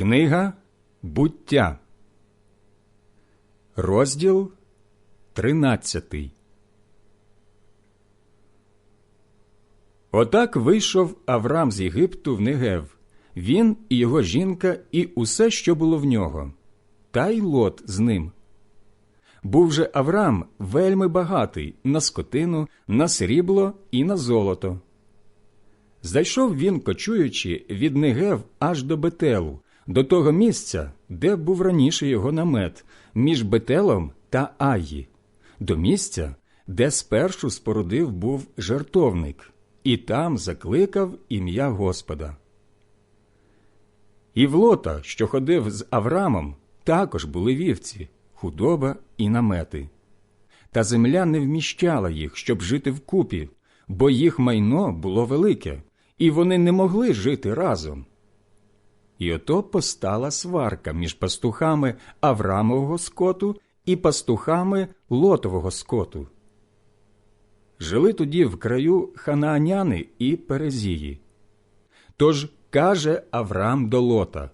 Книга буття, розділ тринадцятий. Отак вийшов Авраам з Єгипту в Негев, він і його жінка, і усе, що було в нього, та й лот з ним. Був же Авраам вельми багатий на скотину, на срібло і на золото. Зайшов він, кочуючи від Негев аж до Бетелу, до того місця, де був раніше його намет, між Бетелом та Аї, до місця, де спершу спорудив був жертовник, і там закликав ім'я Господа. І в Лота, що ходив з Аврамом, також були вівці, худоба і намети. Та земля не вміщала їх, щоб жити вкупі, бо їх майно було велике, і вони не могли жити разом. І ото постала сварка між пастухами Аврамового скоту і пастухами Лотового скоту. Жили тоді в краю ханааняни і Перезії. Тож каже Авраам до Лота: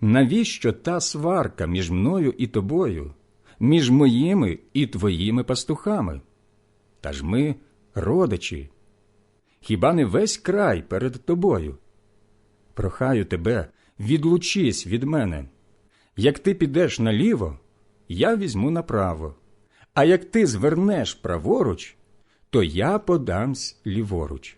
Навіщо та сварка між мною і тобою, між моїми і твоїми пастухами? Та ж ми родичі. Хіба не весь край перед тобою? Прохаю тебе, відлучись від мене. Як ти підеш наліво, я візьму направо, а як ти звернеш праворуч, то я подамсь ліворуч.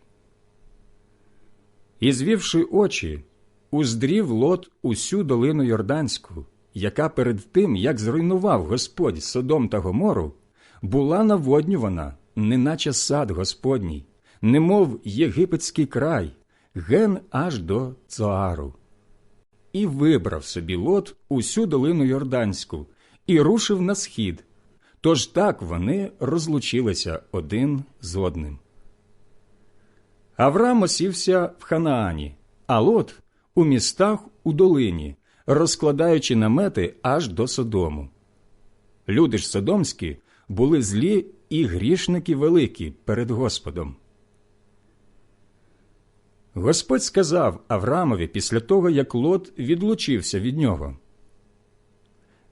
І звівши очі, уздрів лот усю долину Йорданську, яка перед тим, як зруйнував Господь Содом та Гомору, була наводнювана, неначе сад Господній, немов єгипетський край, ген аж до Цоару. І вибрав собі лот усю долину Йорданську і рушив на схід. Тож так вони розлучилися один з одним. Авраам осівся в Ханаані, а лот у містах у долині, розкладаючи намети аж до Содому. Люди ж содомські були злі і грішники великі перед Господом. Господь сказав Авраамові після того, як Лот відлучився від нього.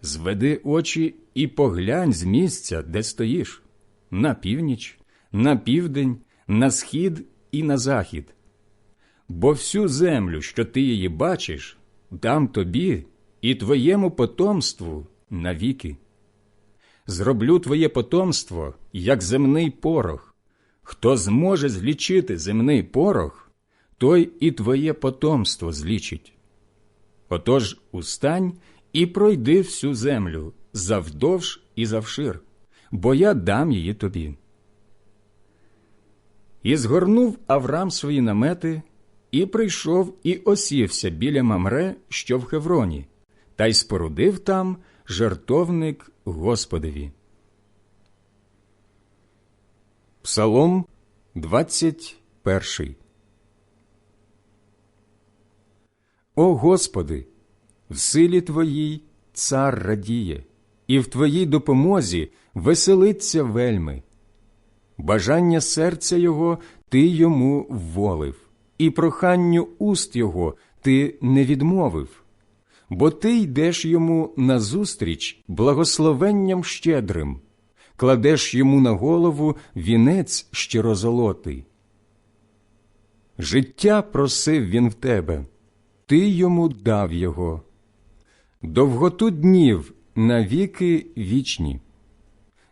Зведи очі і поглянь з місця, де стоїш, на північ, на південь, на схід і на захід. Бо всю землю, що ти її бачиш, дам тобі і твоєму потомству навіки. Зроблю твоє потомство, як земний порох. Хто зможе злічити земний порох, той і твоє потомство злічить. Отож устань і пройди всю землю завдовж і завшир, бо я дам її тобі. І згорнув Авраам свої намети, і прийшов і осівся біля Мамре, що в Хевроні, та й спорудив там жертовник Господові. Псалом 21 О Господи, в силі Твоїй цар радіє, і в Твоїй допомозі веселиться вельми. Бажання серця Його Ти йому вволив, і проханню уст Його Ти не відмовив, бо Ти йдеш йому назустріч благословенням щедрим, кладеш йому на голову вінець щирозолотий. Життя просив він в тебе ти йому дав його, довготу днів навіки вічні.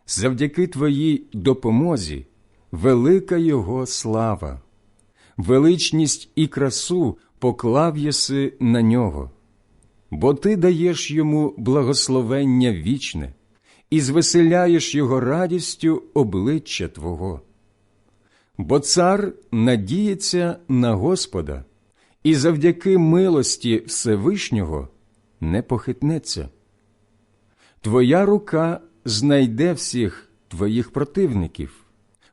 Завдяки твоїй допомозі велика Його слава, величність і красу поклав єси на нього, бо ти даєш йому благословення вічне і звеселяєш його радістю обличчя Твого. Бо цар надіється на Господа і завдяки милості Всевишнього не похитнеться. Твоя рука знайде всіх твоїх противників,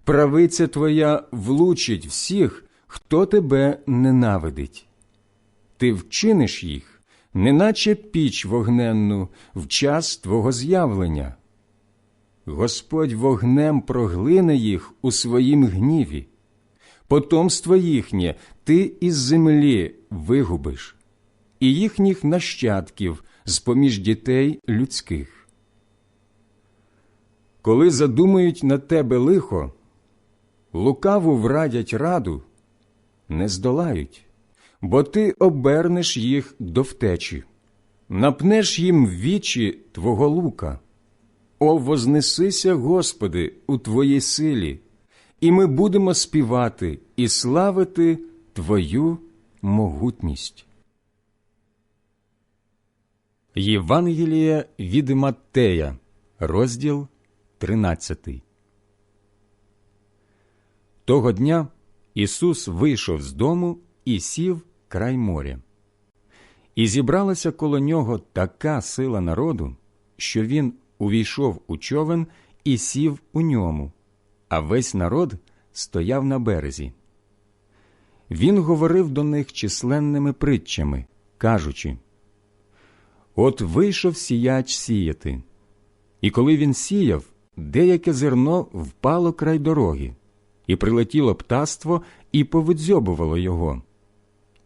правиця твоя влучить всіх, хто тебе ненавидить. Ти вчиниш їх, неначе піч вогненну в час твого з'явлення. Господь вогнем проглине їх у своїм гніві потомство їхнє ти із землі вигубиш, і їхніх нащадків з поміж дітей людських. Коли задумають на тебе лихо, лукаву врадять раду, не здолають, бо ти обернеш їх до втечі, напнеш їм вічі твого лука. О, вознесися, Господи, у Твоїй силі, і ми будемо співати і славити Твою могутність. Євангелія від Маттея, розділ 13 Того дня Ісус вийшов з дому і сів край моря. І зібралася коло нього така сила народу, що він увійшов у човен і сів у ньому, а весь народ стояв на березі. Він говорив до них численними притчами, кажучи От вийшов сіяч сіяти, і коли він сіяв, деяке зерно впало край дороги, і прилетіло птаство і повидзьобувало його.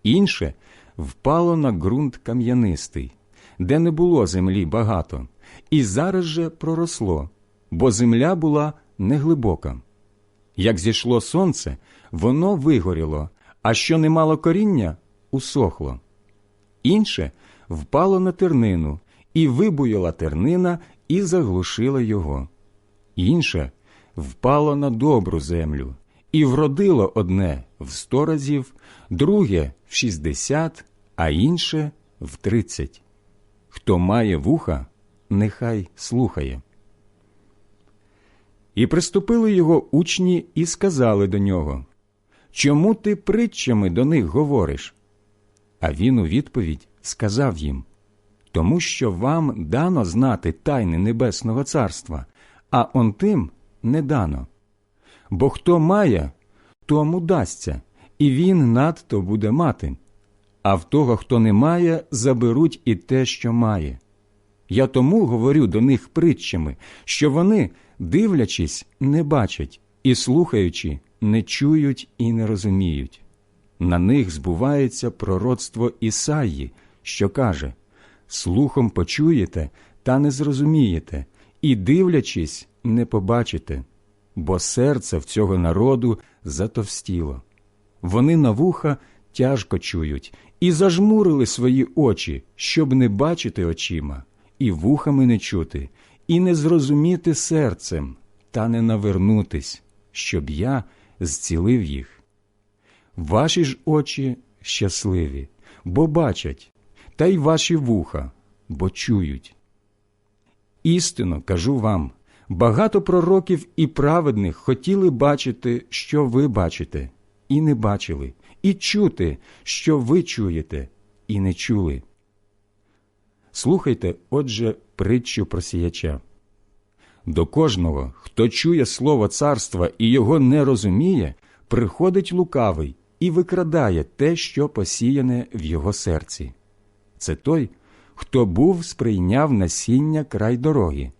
Інше впало на ґрунт кам'янистий, де не було землі багато, і зараз же проросло, бо земля була неглибока. Як зійшло сонце, воно вигоріло, а що не мало коріння, усохло. Інше впало на тернину, і вибуяла тернина і заглушила його. Інше впало на добру землю, і вродило одне в сто разів, друге в шістдесят, а інше в тридцять. Хто має вуха, нехай слухає. І приступили його учні і сказали до нього Чому ти притчами до них говориш? А він у відповідь сказав їм Тому що вам дано знати тайни Небесного Царства, а он тим не дано. Бо хто має, тому дасться, і він надто буде мати, а в того, хто не має, заберуть і те, що має. Я тому говорю до них притчами, що вони, дивлячись, не бачать, і слухаючи, не чують і не розуміють. На них збувається пророцтво Ісаї, що каже Слухом почуєте, та не зрозумієте, і, дивлячись, не побачите, бо серце в цього народу затовстіло. Вони на вуха тяжко чують і зажмурили свої очі, щоб не бачити очима і вухами не чути, і не зрозуміти серцем, та не навернутись, щоб я зцілив їх. Ваші ж очі щасливі, бо бачать, та й ваші вуха, бо чують. Істинно кажу вам багато пророків і праведних хотіли бачити, що ви бачите, і не бачили, і чути, що ви чуєте, і не чули. Слухайте, отже, притчу про сіяча. До кожного, хто чує слово царства і його не розуміє, приходить лукавий і викрадає те, що посіяне в його серці. Це той, хто був сприйняв насіння край дороги.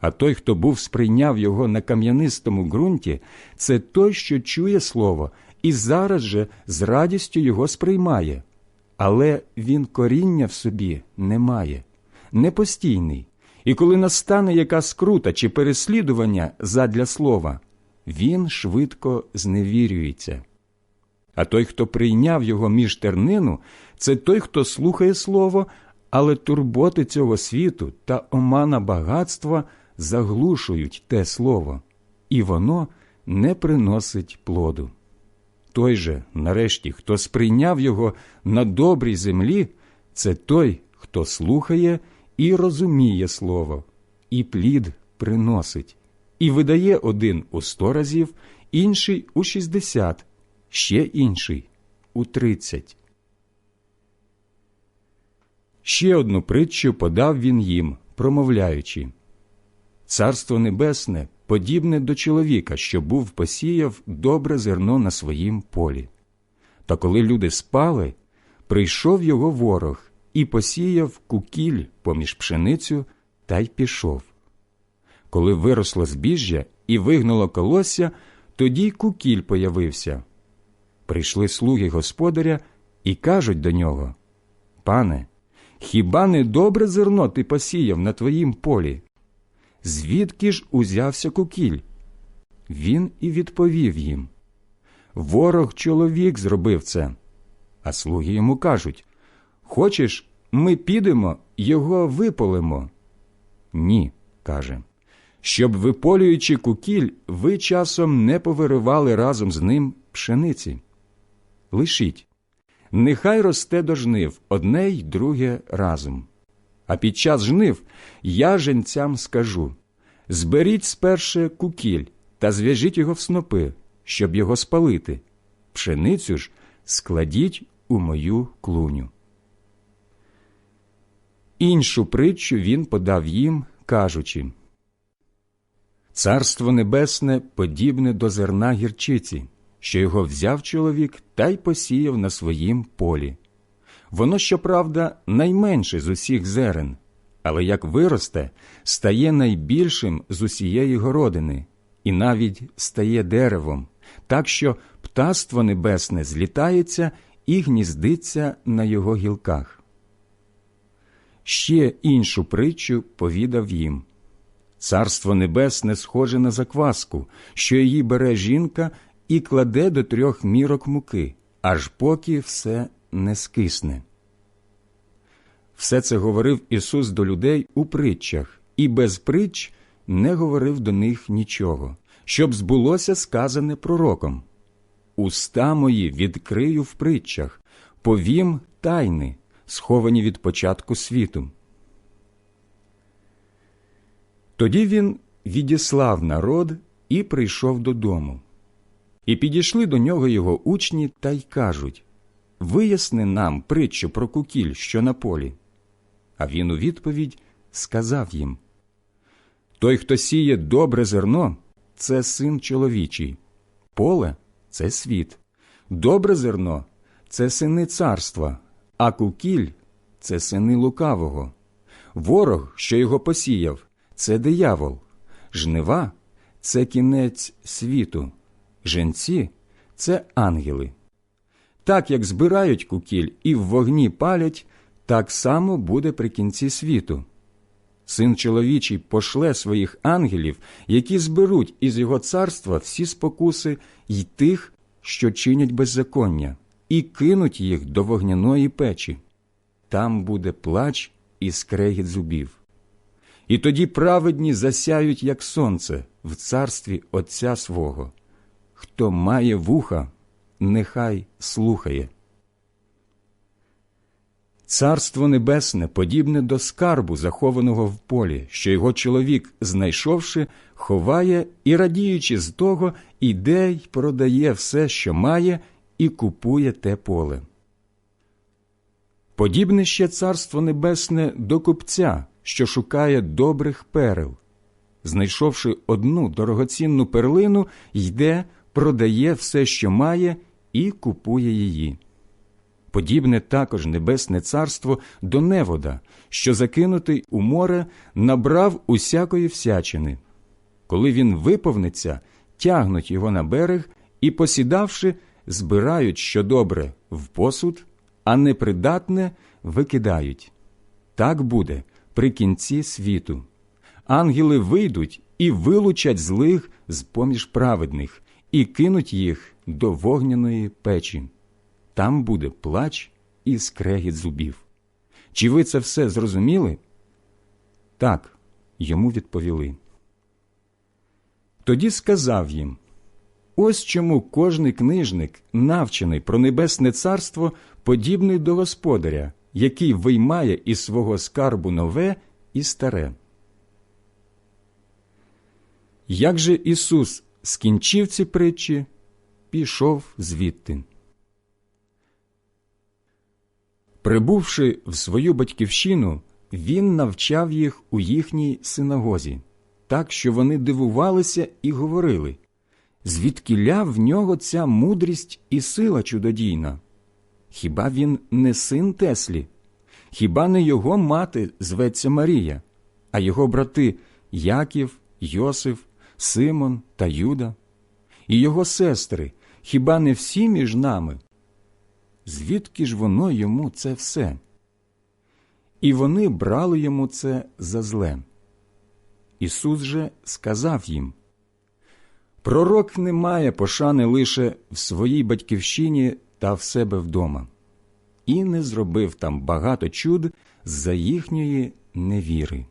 А той, хто був сприйняв його на кам'янистому ґрунті, це той, що чує слово, і зараз же з радістю його сприймає але він коріння в собі не має, непостійний, і коли настане яка скрута чи переслідування задля слова, він швидко зневірюється. А той, хто прийняв його між тернину, це той, хто слухає слово, але турботи цього світу та омана багатства заглушують те слово, і воно не приносить плоду. Той же, нарешті, хто сприйняв його на добрій землі, це той, хто слухає і розуміє слово, і плід приносить, і видає один у сто разів, інший у шістдесят, ще інший у тридцять. Ще одну притчу подав він їм, промовляючи Царство Небесне подібне до чоловіка, що був посіяв добре зерно на своїм полі. Та коли люди спали, прийшов його ворог і посіяв кукіль поміж пшеницю та й пішов. Коли виросло збіжжя і вигнуло колосся, тоді кукіль появився. Прийшли слуги господаря і кажуть до нього Пане, хіба не добре зерно ти посіяв на твоїм полі? Звідки ж узявся кукіль? Він і відповів їм Ворог чоловік зробив це. А слуги йому кажуть Хочеш, ми підемо, його виполимо? Ні, каже. Щоб, виполюючи кукіль, ви часом не повиривали разом з ним пшениці. Лишіть, нехай росте до жнив одне й друге разом. А під час жнив я женцям скажу зберіть сперше кукіль та зв'яжіть його в снопи, щоб його спалити. Пшеницю ж складіть у мою клуню. Іншу притчу він подав їм, кажучи Царство Небесне подібне до зерна гірчиці, що його взяв чоловік та й посіяв на своїм полі. Воно, щоправда, найменше з усіх зерен, але як виросте, стає найбільшим з усієї городини, і навіть стає деревом, так що птаство небесне злітається і гніздиться на його гілках. Ще іншу притчу повідав їм Царство Небесне схоже на закваску, що її бере жінка і кладе до трьох мірок муки, аж поки все не скисне. Все це говорив Ісус до людей у притчах, і без притч не говорив до них нічого, щоб збулося сказане пророком. Уста мої відкрию в притчах, повім тайни, сховані від початку світу. Тоді він відіслав народ і прийшов додому. І підійшли до нього його учні та й кажуть Виясни нам притчу про кукіль, що на полі. А він у відповідь сказав їм Той, хто сіє добре зерно, це син чоловічий, поле це світ, добре зерно це сини царства, а кукіль це сини лукавого. Ворог, що його посіяв, це диявол, жнива це кінець світу, женці це ангели. Так як збирають кукіль і в вогні палять, так само буде при кінці світу. Син чоловічий пошле своїх ангелів, які зберуть із його царства всі спокуси й тих, що чинять беззаконня, і кинуть їх до вогняної печі. Там буде плач і скрегіт зубів. І тоді праведні засяють, як сонце, в царстві Отця свого. Хто має вуха, нехай слухає. Царство Небесне подібне до скарбу, захованого в полі, що його чоловік, знайшовши, ховає і, радіючи з того, іде й продає все, що має, і купує те поле. Подібне ще царство небесне до купця, що шукає добрих перел. Знайшовши одну дорогоцінну перлину, йде, продає все, що має, і купує її. Подібне також небесне царство до невода, що закинутий у море набрав усякої всячини. Коли він виповниться, тягнуть його на берег і, посідавши, збирають що добре в посуд, а непридатне викидають. Так буде при кінці світу. Ангели вийдуть і вилучать злих з поміж праведних, і кинуть їх до вогняної печі. Там буде плач і скрегіт зубів. Чи ви це все зрозуміли? Так, йому відповіли. Тоді сказав їм Ось чому кожний книжник, навчений про небесне царство, подібний до господаря, який виймає із свого скарбу нове і старе. Як же Ісус скінчив ці притчі, пішов звідти. Прибувши в свою батьківщину, він навчав їх у їхній синагозі, так що вони дивувалися і говорили звідкиля в нього ця мудрість і сила чудодійна? Хіба він не син Теслі? Хіба не його мати зветься Марія, а його брати Яків, Йосиф, Симон та Юда? І його сестри, хіба не всі між нами? Звідки ж воно йому це все? і вони брали йому це за зле. Ісус же сказав їм Пророк не має пошани лише в своїй батьківщині та в себе вдома, і не зробив там багато чуд за їхньої невіри.